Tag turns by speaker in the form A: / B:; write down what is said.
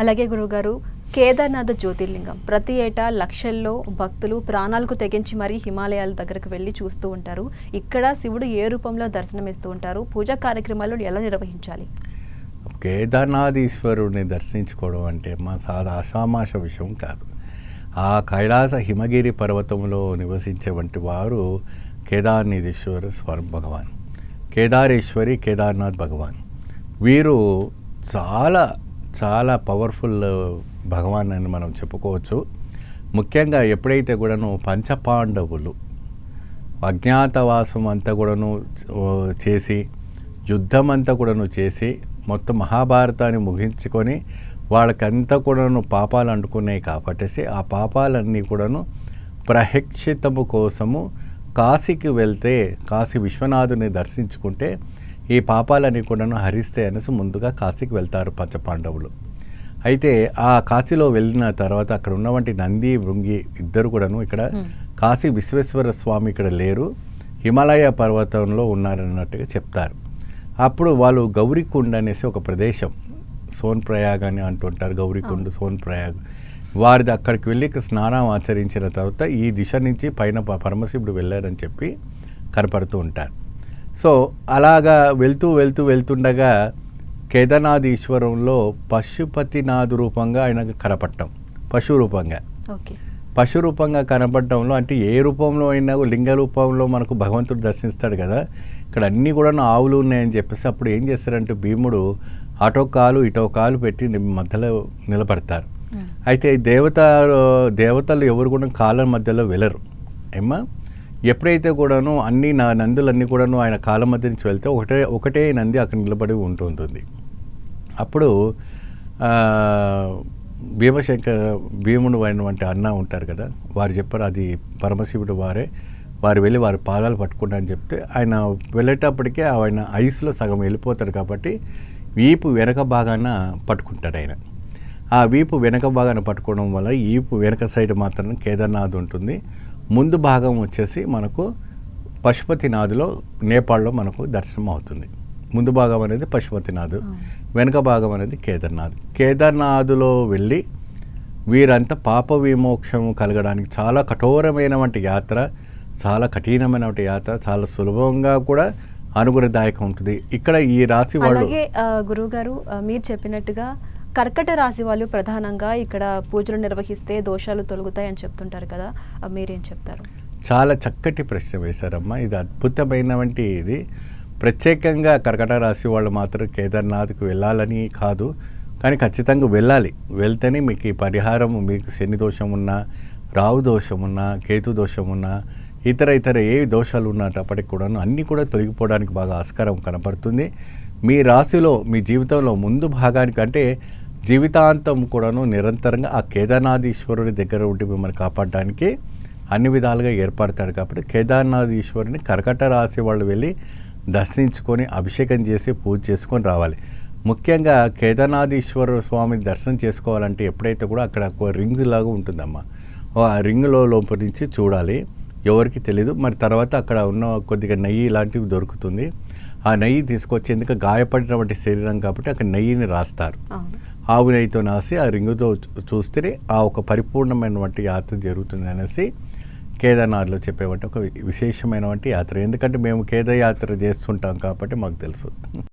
A: అలాగే గురువుగారు కేదార్నాథ్ జ్యోతిర్లింగం. ప్రతి ఏటా లక్షల్లో భక్తులు ప్రాణాలకు తెగించి మరీ హిమాలయాల దగ్గరకు వెళ్ళి చూస్తూ ఉంటారు. ఇక్కడ శివుడు ఏ రూపంలో దర్శనమిస్తూ ఉంటారు? పూజా కార్యక్రమాలు ఎలా నిర్వహించాలి?
B: కేదార్నాథ్ ఈశ్వరుడిని దర్శించుకోవడం అంటే మా సాధా అసామాష విషయం కాదు. ఆ కైలాస హిమగిరి పర్వతంలో నివసించేవంటి వారు కేదార్నాథీశ్వర స్వరం భగవాన్. కేదారేశ్వరి కేదార్నాథ్ భగవాన్. వీరు చాలా చాలా పవర్ఫుల్ భగవాన్ అని మనం చెప్పుకోవచ్చు. ముఖ్యంగా ఎప్పుడైతే కూడాను పంచపాండవులు అజ్ఞాతవాసం అంతా కూడాను చేసి యుద్ధం అంతా కూడాను చేసి మొత్తం మహాభారతాన్ని ముగించుకొని వాళ్ళకంతా కూడాను పాపాలు అంటుకున్నాయి కాబట్టేసి ఆ పాపాలన్నీ కూడాను ప్రహక్షితము కోసము కాశీకి వెళ్తే కాశీ విశ్వనాథుని దర్శించుకుంటే ఈ పాపాలన్నీ కూడాను హరిస్తే అనేసి ముందుగా కాశీకి వెళ్తారు పంచపాండవులు. అయితే ఆ కాశీలో వెళ్ళిన తర్వాత అక్కడ ఉన్నవంటి నంది భృంగి ఇద్దరు కూడాను ఇక్కడ కాశీ విశ్వేశ్వర స్వామి ఇక్కడ లేరు. హిమాలయ పర్వతంలో ఉన్నారన్నట్టుగా చెప్తారు. అప్పుడు వాళ్ళు గౌరీకుండ్ అనేసి ఒక ప్రదేశం. సోన్ ప్రయాగ్ అని అంటుంటారు గౌరీకుండ్ సోన్ ప్రయాగ్ వారిది అక్కడికి వెళ్ళి స్నానం ఆచరించిన తర్వాత ఈ దిశ నుంచి పైన పరమశివుడు వెళ్ళారని చెప్పి కనపడుతూ ఉంటారు. సో అలాగా వెళ్తూ వెళ్తూ వెళ్తుండగా కేదార్నాథ్ ఈశ్వరంలో పశుపతినాథ్ రూపంగా ఆయన కనపడటం పశు రూపంగా. పశు రూపంగా కనపడటంలో అంటే ఏ రూపంలో అయినా లింగ రూపంలో మనకు భగవంతుడు దర్శిస్తాడు కదా. ఇక్కడ అన్నీ కూడా ఆవులు ఉన్నాయని చెప్పేసి అప్పుడు ఏం చేస్తారంటే భీముడు అటో కాలు ఇటో కాలు పెట్టి మధ్యలో నిలబడతారు. అయితే దేవత దేవతలు ఎవరు కూడా కాళ్ళ మధ్యలో వెళ్ళరు. ఏమ్మా? ఎప్పుడైతే కూడాను అన్ని నా నందులన్నీ కూడాను ఆయన కాళ్ళ మధ్య నుంచి వెళ్తే ఒకటే ఒకటే నంది అక్కడ నిలబడి ఉంటుంటుంది అప్పుడు భీమశంకర భీముడు అయినటువంటి అన్న ఉంటారు కదా వారు చెప్పారు అది పరమశివుడు వారే వారు వెళ్ళి వారి పాదాలు పట్టుకుంటా అని చెప్తే ఆయన వెళ్ళేటప్పటికే ఆయన ఐస్లో సగం వెళ్ళిపోతారు కాబట్టి వీపు వెనక భాగాన పట్టుకుంటాడు ఆయన. ఆ వీపు వెనక భాగాన పట్టుకోవడం వల్ల వీపు వెనక సైడ్ మాత్రం కేదార్నాథ్ ఉంటుంది. ముందు భాగం వచ్చేసి మనకు పశుపతినాథ్లో నేపాల్లో మనకు దర్శనం అవుతుంది. ముందు భాగం అనేది పశుపతినాథ్ వెనుక భాగం అనేది కేదార్నాథ్. కేదార్నాథ్లో వెళ్ళి వీరంతా పాప విమోక్షం కలగడానికి చాలా కఠోరమైనటువంటి యాత్ర చాలా కఠినమైనటువంటి యాత్ర చాలా సులభంగా కూడా అనుగుణదాయకం ఉంటుంది. ఇక్కడ ఈ రాశి వాళ్ళు
A: గురువుగారు ఆ, మీరు చెప్పినట్టుగా కర్కట రాశి వాళ్ళు ప్రధానంగా ఇక్కడ పూజలు నిర్వహిస్తే దోషాలు తొలుగుతాయని చెప్తుంటారు కదా. మీరేం చెప్తారు?
B: చాలా చక్కటి ప్రశ్న వేశారమ్మా. ఇది అద్భుతమైనటువంటి ఇది. ప్రత్యేకంగా కర్కట రాశి వాళ్ళు మాత్రం కేదార్నాథ్కి వెళ్ళాలని కాదు. కానీ ఖచ్చితంగా వెళ్ళాలి. వెళ్తేనే మీకు ఈ పరిహారం మీకు శని దోషం ఉన్నా రావు దోషం ఉన్నా కేతు దోషం ఉన్నా ఇతర ఇతర ఏ దోషాలు ఉన్నప్పటికి కూడాను అన్నీ కూడా తొలగిపోవడానికి బాగా ఆస్కారం కనపడుతుంది. మీ రాశిలో మీ జీవితంలో ముందు భాగానికి అంటే జీవితాంతం కూడాను నిరంతరంగా ఆ కేదార్నాథీశ్వరుడి దగ్గర ఉండి మిమ్మల్ని కాపాడడానికి అన్ని విధాలుగా ఏర్పడతాడు కాబట్టి కేదార్నాథ్ ఈశ్వరుని కర్కట రాశి వాళ్ళు వెళ్ళి దర్శించుకొని అభిషేకం చేసి పూజ చేసుకొని రావాలి. ముఖ్యంగా కేదార్నాథీశ్వర స్వామి దర్శనం చేసుకోవాలంటే ఎప్పుడైతే కూడా అక్కడ ఒక రింగ్ లాగా ఉంటుందమ్మా. ఆ రింగ్లో లోపల నుంచి చూడాలి. ఎవరికి తెలియదు మరి తర్వాత అక్కడ ఉన్న కొద్దిగా నెయ్యి లాంటివి దొరుకుతుంది. ఆ నెయ్యి తీసుకొచ్చేందుకు గాయపడినటువంటి శరీరం కాబట్టి అక్కడ నెయ్యిని రాస్తారు. ఆవు నెయ్యితో నాసి ఆ రింగుతో చూస్తేనే ఆ ఒక పరిపూర్ణమైనటువంటి యాత్ర జరుగుతుంది అనేసి కేదార్నాథ్లో చెప్పేవంటి ఒక విశేషమైనటువంటి యాత్ర. ఎందుకంటే మేము కేదార్ యాత్ర చేస్తుంటాం కాబట్టి మాకు తెలుసు.